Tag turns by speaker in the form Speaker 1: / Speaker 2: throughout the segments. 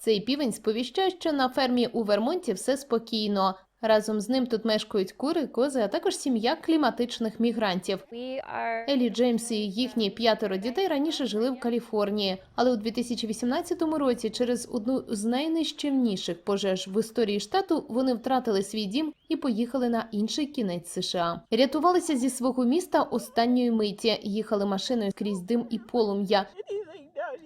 Speaker 1: Цей півень сповіщає, що на фермі у Вермонті все спокійно. Разом з ним тут мешкають кури, кози, а також сім'я кліматичних мігрантів. Елі Джеймс і їхні п'ятеро дітей раніше жили в Каліфорнії, але у 2018 році через одну з найнищівніших пожеж в історії штату вони втратили свій дім і поїхали на інший кінець США. Рятувалися зі свого міста останньої миті, їхали машиною крізь дим і полум'я.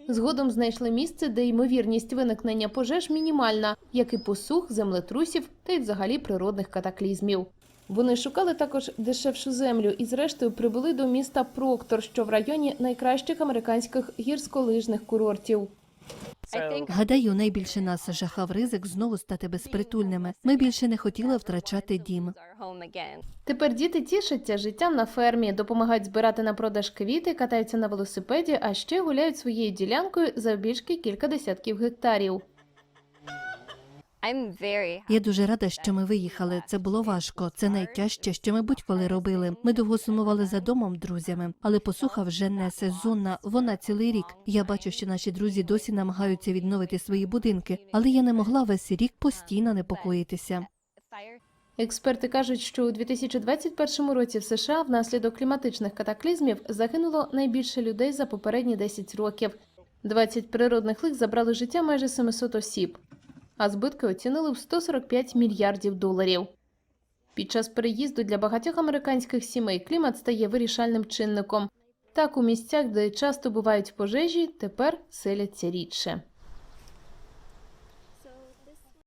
Speaker 1: Згодом знайшли місце, де ймовірність виникнення пожеж мінімальна, як і посух, землетрусів та й взагалі природних катаклізмів. Вони шукали також дешевшу землю і, зрештою, прибули до міста Проктор, що в районі найкращих американських гірськолижних курортів.
Speaker 2: Гадаю, найбільше нас жахав ризик знову стати безпритульними. Ми більше не хотіли втрачати дім.
Speaker 1: Тепер діти тішаться життям на фермі, допомагають збирати на продаж квіти, катаються на велосипеді, а ще гуляють своєю ділянкою завбільшки кілька десятків гектарів.
Speaker 3: I'm
Speaker 2: Я дуже рада, що ми виїхали. Це було важко. Це найтяжче, що ми будь-коли робили. Ми довго сумували за домом, друзями, але посуха вже не сезонна. Вона цілий рік. Я бачу, що наші друзі досі намагаються відновити свої будинки, але я не могла весь рік постійно непокоїтися.
Speaker 1: Експерти кажуть, що у 2021 році в США внаслідок кліматичних катаклізмів загинуло найбільше людей за попередні 10 років. 20 природних лих забрали життя майже 700 осіб, а збитки оцінили в 145 мільярдів доларів. Під час переїзду для багатьох американських сімей клімат стає вирішальним чинником. Так, у місцях, де часто бувають пожежі, тепер селяться рідше.